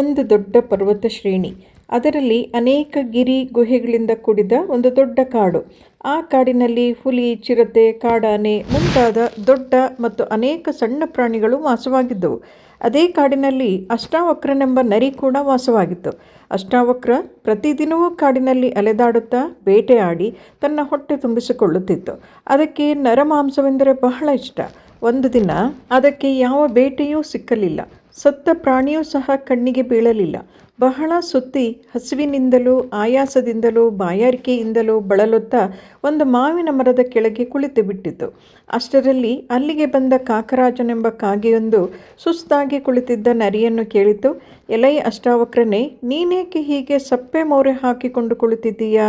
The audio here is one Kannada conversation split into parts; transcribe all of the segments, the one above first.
ಒಂದು ದೊಡ್ಡ ಪರ್ವತ ಶ್ರೇಣಿ. ಅದರಲ್ಲಿ ಅನೇಕ ಗಿರಿ ಗುಹೆಗಳಿಂದ ಕೂಡಿದ ಒಂದು ದೊಡ್ಡ ಕಾಡು. ಆ ಕಾಡಿನಲ್ಲಿ ಹುಲಿ, ಚಿರತೆ, ಕಾಡಾನೆ ಮುಂತಾದ ದೊಡ್ಡ ಮತ್ತು ಅನೇಕ ಸಣ್ಣ ಪ್ರಾಣಿಗಳು ವಾಸವಾಗಿದ್ದವು. ಅದೇ ಕಾಡಿನಲ್ಲಿ ಅಷ್ಟಾವಕ್ರನೆಂಬ ನರಿ ಕೂಡ ವಾಸವಾಗಿತ್ತು. ಅಷ್ಟಾವಕ್ರ ಪ್ರತಿದಿನವೂ ಕಾಡಿನಲ್ಲಿ ಅಲೆದಾಡುತ್ತಾ ಬೇಟೆಯಾಡಿ ತನ್ನ ಹೊಟ್ಟೆ ತುಂಬಿಸಿಕೊಳ್ಳುತ್ತಿತ್ತು. ಅದಕ್ಕೆ ನರಮಾಂಸವೆಂದರೆ ಬಹಳ ಇಷ್ಟ. ಒಂದು ದಿನ ಅದಕ್ಕೆ ಯಾವ ಬೇಟೆಯೂ ಸಿಕ್ಕಲಿಲ್ಲ. ಸತ್ತ ಪ್ರಾಣಿಯೂ ಸಹ ಕಣ್ಣಿಗೆ ಬೀಳಲಿಲ್ಲ. ಬಹಳ ಸುತ್ತಿ ಹಸಿವಿನಿಂದಲೂ, ಆಯಾಸದಿಂದಲೂ, ಬಾಯಾರಿಕೆಯಿಂದಲೂ ಬಳಲುತ್ತಾ ಒಂದು ಮಾವಿನ ಮರದ ಕೆಳಗೆ ಕುಳಿತು ಬಿಟ್ಟಿತು. ಅಷ್ಟರಲ್ಲಿ ಅಲ್ಲಿಗೆ ಬಂದ ಕಾಕರಾಜನೆಂಬ ಕಾಗೆಯೊಂದು ಸುಸ್ತಾಗಿ ಕುಳಿತಿದ್ದ ನರಿಯನ್ನು ಕೇಳಿತು, ಎಲೈ ಅಷ್ಟಾವಕ್ರನೇ, ನೀನೇಕೆ ಹೀಗೆ ಸಪ್ಪೆ ಮೋರೆ ಹಾಕಿಕೊಂಡು ಕುಳಿತಿದ್ದೀಯಾ?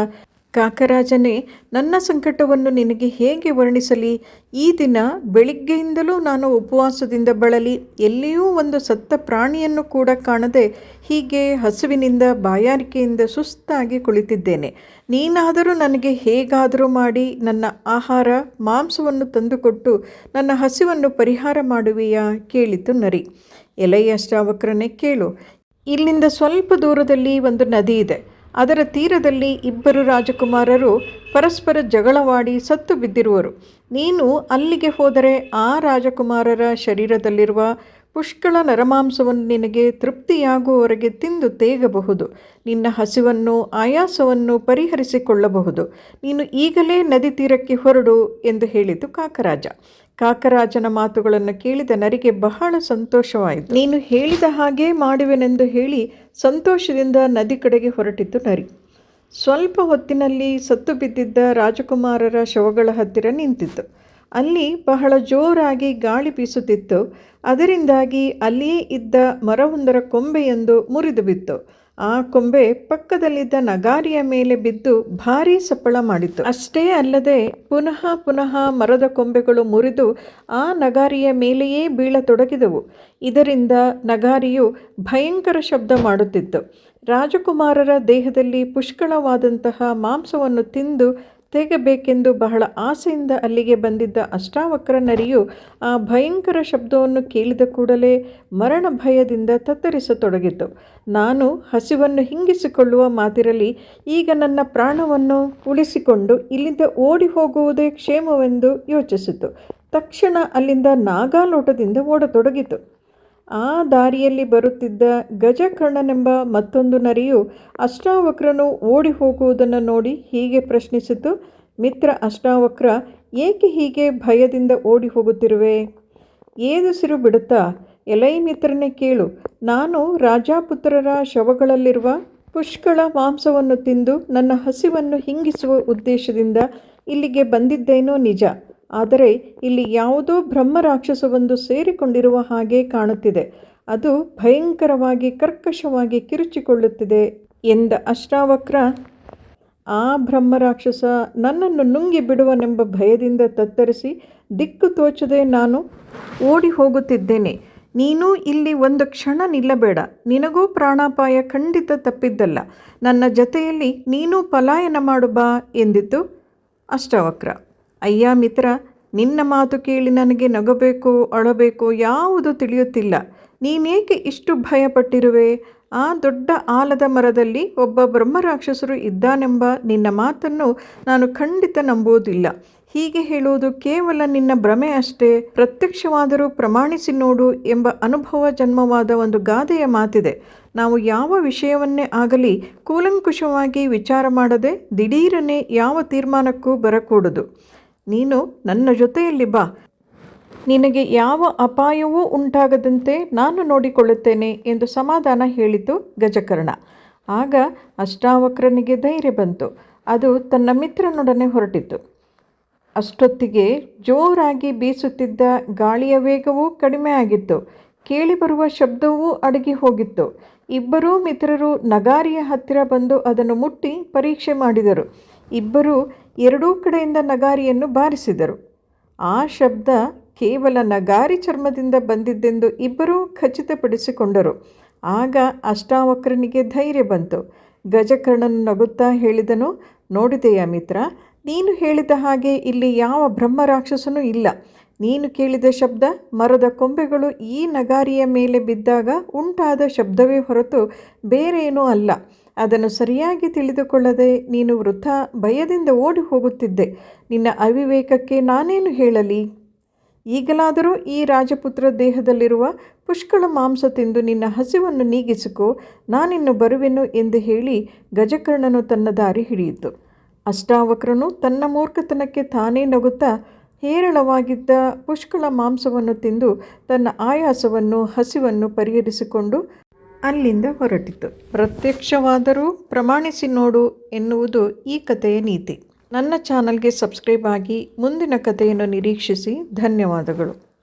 ಕಾಕರಾಜನೇ, ನನ್ನ ಸಂಕಟವನ್ನು ನಿನಗೆ ಹೇಗೆ ವರ್ಣಿಸಲಿ? ಈ ದಿನ ಬೆಳಿಗ್ಗೆಯಿಂದಲೂ ನಾನು ಉಪವಾಸದಿಂದ ಬಳಲಿ, ಎಲ್ಲಿಯೂ ಒಂದು ಸತ್ತ ಪ್ರಾಣಿಯನ್ನು ಕೂಡ ಕಾಣದೆ ಹೀಗೆ ಹಸುವಿನಿಂದ ಬಾಯಾರಿಕೆಯಿಂದ ಸುಸ್ತಾಗಿ ಕುಳಿತಿದ್ದೇನೆ. ನೀನಾದರೂ ನನಗೆ ಹೇಗಾದರೂ ಮಾಡಿ ನನ್ನ ಆಹಾರ, ಮಾಂಸವನ್ನು ತಂದುಕೊಟ್ಟು ನನ್ನ ಹಸಿವನ್ನು ಪರಿಹಾರ ಮಾಡುವೆಯಾ? ಕೇಳಿತು ನರಿ. ಎಲೆಯ ಶ್ರಾವಕರನ್ನೇ ಕೇಳು. ಇಲ್ಲಿಂದ ಸ್ವಲ್ಪ ದೂರದಲ್ಲಿ ಒಂದು ನದಿ ಇದೆ. ಅದರ ತೀರದಲ್ಲಿ ಇಬ್ಬರು ರಾಜಕುಮಾರರು ಪರಸ್ಪರ ಜಗಳವಾಡಿ ಸತ್ತು ಬಿದ್ದಿರುವರು. ನೀನು ಅಲ್ಲಿಗೆ ಹೋದರೆ ಆ ರಾಜಕುಮಾರರ ಶರೀರದಲ್ಲಿರುವ ಪುಷ್ಕಳ ನರಮಾಂಸವನ್ನು ನಿನಗೆ ತೃಪ್ತಿಯಾಗುವವರೆಗೆ ತಿಂದು ತೇಗಬಹುದು. ನಿನ್ನ ಹಸಿವನ್ನು, ಆಯಾಸವನ್ನು ಪರಿಹರಿಸಿಕೊಳ್ಳಬಹುದು. ನೀನು ಈಗಲೇ ನದಿ ತೀರಕ್ಕೆ ಹೊರಡು ಎಂದು ಹೇಳಿತು ಕಾಕರಾಜ. ಕಾಕರಾಜನ ಮಾತುಗಳನ್ನು ಕೇಳಿದ ನರಿಗೆ ಬಹಳ ಸಂತೋಷವಾಯಿತು. ನೀನು ಹೇಳಿದ ಹಾಗೆ ಮಾಡುವೆನೆಂದು ಹೇಳಿ ಸಂತೋಷದಿಂದ ನದಿ ಕಡೆಗೆ ಹೊರಟಿತು ನರಿ. ಸ್ವಲ್ಪ ಹೊತ್ತಿನಲ್ಲಿ ಸತ್ತು ಬಿದ್ದಿದ್ದ ರಾಜಕುಮಾರರ ಶವಗಳ ಹತ್ತಿರ ನಿಂತಿತ್ತು ಅಲ್ಲಿ ಬಹಳ ಜೋರಾಗಿ ಗಾಳಿ ಬೀಸುತ್ತಿತ್ತು. ಅದರಿಂದಾಗಿ ಅಲ್ಲಿಯೇ ಇದ್ದ ಮರವೊಂದರ ಕೊಂಬೆಯೊಂದು ಮುರಿದು ಬಿತ್ತು. ಆ ಕೊಂಬೆ ಪಕ್ಕದಲ್ಲಿದ್ದ ನಗಾರಿಯ ಮೇಲೆ ಬಿದ್ದು ಭಾರೀ ಸಪ್ಪಳ ಮಾಡಿತು ಅಷ್ಟೇ ಅಲ್ಲದೆ ಪುನಃ ಪುನಃ ಮರದ ಕೊಂಬೆಗಳು ಮುರಿದು ಆ ನಗಾರಿಯ ಮೇಲೆಯೇ ಬೀಳತೊಡಗಿದವು. ಇದರಿಂದ ನಗಾರಿಯು ಭಯಂಕರ ಶಬ್ದ ಮಾಡುತ್ತಿತ್ತು. ರಾಜಕುಮಾರರ ದೇಹದಲ್ಲಿ ಪುಷ್ಕಳವಾದಂತಹ ಮಾಂಸವನ್ನು ತಿಂದು ತೆಗೆಬೇಕೆಂದು ಬಹಳ ಆಸೆಯಿಂದ ಅಲ್ಲಿಗೆ ಬಂದಿದ್ದ ಅಷ್ಟಾವಕ್ರ ನರಿಯು ಆ ಭಯಂಕರ ಶಬ್ದವನ್ನು ಕೇಳಿದ ಕೂಡಲೇ ಮರಣ ಭಯದಿಂದ ತತ್ತರಿಸತೊಡಗಿತು. ನಾನು ಹಸಿವನ್ನು ಹಿಂಗಿಸಿಕೊಳ್ಳುವ ಮಾತಿರಲಿ, ಈಗ ನನ್ನ ಪ್ರಾಣವನ್ನು ಉಳಿಸಿಕೊಂಡು ಇಲ್ಲಿಂದ ಓಡಿ ಹೋಗುವುದೇ ಕ್ಷೇಮವೆಂದು ಯೋಚಿಸಿತು. ತಕ್ಷಣ ಅಲ್ಲಿಂದ ನಾಗಾಲೋಟದಿಂದ ಓಡತೊಡಗಿತು. ಆ ದಾರಿಯಲ್ಲಿ ಬರುತ್ತಿದ್ದ ಗಜಕರ್ಣನೆಂಬ ಮತ್ತೊಂದು ನರಿಯು ಅಷ್ಟಾವಕ್ರನು ಓಡಿ ಹೋಗುವುದನ್ನು ನೋಡಿ ಹೀಗೆ ಪ್ರಶ್ನಿಸಿತು, ಮಿತ್ರ ಅಷ್ಟಾವಕ್ರ, ಏಕೆ ಹೀಗೆ ಭಯದಿಂದ ಓಡಿ ಹೋಗುತ್ತಿರುವೆ ಏದುಸಿರು ಬಿಡುತ್ತಾ? ಎಲೈ ಮಿತ್ರನೇ ಕೇಳು, ನಾನು ರಾಜಾಪುತ್ರರ ಶವಗಳಲ್ಲಿರುವ ಪುಷ್ಕಳ ಮಾಂಸವನ್ನು ತಿಂದು ನನ್ನ ಹಸಿವನ್ನು ಹಿಂಗಿಸುವ ಉದ್ದೇಶದಿಂದ ಇಲ್ಲಿಗೆ ಬಂದಿದ್ದೇನೋ ನಿಜ. ಆದರೆ ಇಲ್ಲಿ ಯಾವುದೋ ಬ್ರಹ್ಮ ರಾಕ್ಷಸವೊಂದು ಸೇರಿಕೊಂಡಿರುವ ಹಾಗೆ ಕಾಣುತ್ತಿದೆ. ಅದು ಭಯಂಕರವಾಗಿ ಕರ್ಕಶವಾಗಿ ಕಿರುಚಿಕೊಳ್ಳುತ್ತಿದೆ ಎಂದ ಅಷ್ಟಾವಕ್ರ, ಆ ಬ್ರಹ್ಮ ರಾಕ್ಷಸ ನನ್ನನ್ನು ನುಂಗಿ ಬಿಡುವನೆಂಬ ಭಯದಿಂದ ತತ್ತರಿಸಿ, ದಿಕ್ಕು ತೋಚದೆ ನಾನು ಓಡಿ ಹೋಗುತ್ತಿದ್ದೇನೆ. ನೀನು ಇಲ್ಲಿ ಒಂದು ಕ್ಷಣ ನಿಲ್ಲಬೇಡ. ನಿನಗೂ ಪ್ರಾಣಾಪಾಯ ಖಂಡಿತ ತಪ್ಪಿದ್ದಲ್ಲ. ನನ್ನ ಜತೆಯಲ್ಲಿ ನೀನು ಪಲಾಯನ ಮಾಡು ಬಾ ಎಂದಿತು ಅಷ್ಟಾವಕ್ರ. ಅಯ್ಯ ಮಿತ್ರ, ನಿನ್ನ ಮಾತು ಕೇಳಿ ನನಗೆ ನಗಬೇಕು, ಅಳಬೇಕು ಯಾವುದು ತಿಳಿಯುತ್ತಿಲ್ಲ. ನೀನೇಕೆ ಇಷ್ಟು ಭಯಪಟ್ಟಿರುವೆ? ಆ ದೊಡ್ಡ ಆಲದ ಮರದಲ್ಲಿ ಒಬ್ಬ ಬ್ರಹ್ಮರಾಕ್ಷಸರು ಇದ್ದಾನೆಂಬ ನಿನ್ನ ಮಾತನ್ನು ನಾನು ಖಂಡಿತ ನಂಬುವುದಿಲ್ಲ. ಹೀಗೆ ಹೇಳುವುದು ಕೇವಲ ನಿನ್ನ ಭ್ರಮೆ ಅಷ್ಟೇ. ಪ್ರತ್ಯಕ್ಷವಾದರೂ ಪ್ರಮಾಣಿಸಿ ನೋಡು ಎಂಬ ಅನುಭವ ಜನ್ಮವಾದ ಒಂದು ಗಾದೆಯ ಮಾತಿದೆ. ನಾವು ಯಾವ ವಿಷಯವನ್ನೇ ಆಗಲಿ ಕೂಲಂಕುಷವಾಗಿ ವಿಚಾರ ಮಾಡದೆ ದಿಢೀರನೆ ಯಾವ ತೀರ್ಮಾನಕ್ಕೂ ಬರಕೂಡದು. ನೀನು ನನ್ನ ಜೊತೆಯಲ್ಲಿ ಬಾ. ನಿನಗೆ ಯಾವ ಅಪಾಯವೂ ಉಂಟಾಗದಂತೆ ನಾನು ನೋಡಿಕೊಳ್ಳುತ್ತೇನೆ ಎಂದು ಸಮಾಧಾನ ಹೇಳಿತು ಗಜಕರ್ಣ. ಆಗ ಅಷ್ಟಾವಕ್ರನಿಗೆ ಧೈರ್ಯ ಬಂತು. ಅದು ತನ್ನ ಮಿತ್ರನೊಡನೆ ಹೊರಟಿತು. ಅಷ್ಟೊತ್ತಿಗೆ ಜೋರಾಗಿ ಬೀಸುತ್ತಿದ್ದ ಗಾಳಿಯ ವೇಗವೂ ಕಡಿಮೆ ಆಗಿತ್ತು. ಕೇಳಿಬರುವ ಶಬ್ದವೂ ಅಡಗಿ ಹೋಗಿತ್ತು. ಇಬ್ಬರೂ ಮಿತ್ರರು ನಗಾರಿಯ ಹತ್ತಿರ ಬಂದು ಅದನ್ನು ಮುಟ್ಟಿ ಪರೀಕ್ಷೆ ಮಾಡಿದರು. ಇಬ್ಬರೂ ಎರಡೂ ಕಡೆಯಿಂದ ನಗಾರಿಯನ್ನು ಬಾರಿಸಿದರು. ಆ ಶಬ್ದ ಕೇವಲ ನಗಾರಿ ಚರ್ಮದಿಂದ ಬಂದಿದ್ದೆಂದು ಇಬ್ಬರೂ ಖಚಿತಪಡಿಸಿಕೊಂಡರು. ಆಗ ಅಷ್ಟಾವಕ್ರನಿಗೆ ಧೈರ್ಯ ಬಂತು. ಗಜಕರ್ಣನು ನಗುತ್ತಾ ಹೇಳಿದನು, ನೋಡಿದೆಯ ಮಿತ್ರ, ನೀನು ಹೇಳಿದ ಹಾಗೆ ಇಲ್ಲಿ ಯಾವ ಬ್ರಹ್ಮ ರಾಕ್ಷಸನೂ ಇಲ್ಲ. ನೀನು ಕೇಳಿದ ಶಬ್ದ ಮರದ ಕೊಂಬೆಗಳು ಈ ನಗಾರಿಯ ಮೇಲೆ ಬಿದ್ದಾಗ ಉಂಟಾದ ಶಬ್ದವೇ ಹೊರತು ಬೇರೇನೂ ಅಲ್ಲ. ಅದನ್ನು ಸರಿಯಾಗಿ ತಿಳಿದುಕೊಳ್ಳದೆ ನೀನು ವೃಥ ಭಯದಿಂದ ಓಡಿ ಹೋಗುತ್ತಿದ್ದೆ. ನಿನ್ನ ಅವಿವೇಕಕ್ಕೆ ನಾನೇನು ಹೇಳಲಿ? ಈಗಲಾದರೂ ಈ ರಾಜಪುತ್ರ ದೇಹದಲ್ಲಿರುವ ಪುಷ್ಕಳ ಮಾಂಸ ತಿಂದು ನಿನ್ನ ಹಸಿವನ್ನು ನೀಗಿಸಿಕೋ, ನಾನಿನ್ನು ಬರುವೆನು ಎಂದು ಹೇಳಿ ಗಜಕರ್ಣನು ತನ್ನ ದಾರಿ ಹಿಡಿಯಿತು. ಅಷ್ಟಾವಕ್ರನು ತನ್ನ ಮೂರ್ಖತನಕ್ಕೆ ತಾನೇ ನಗುತ್ತಾ ಹೇರಳವಾಗಿದ್ದ ಪುಷ್ಕಳ ಮಾಂಸವನ್ನು ತಿಂದು ತನ್ನ ಆಯಾಸವನ್ನು, ಹಸಿವನ್ನು ಪರಿಹರಿಸಿಕೊಂಡು ಅಲ್ಲಿಂದ ಹೊರಟಿತು. ಪ್ರತ್ಯಕ್ಷವಾದರೂ ಪ್ರಮಾಣಿಸಿ ನೋಡು ಎನ್ನುವುದು ಈ ಕಥೆಯ ನೀತಿ. ನನ್ನ ಚಾನಲ್ಗೆ ಸಬ್ಸ್ಕ್ರೈಬ್ ಆಗಿ ಮುಂದಿನ ಕಥೆಯನ್ನು ನಿರೀಕ್ಷಿಸಿ ಧನ್ಯವಾದಗಳು.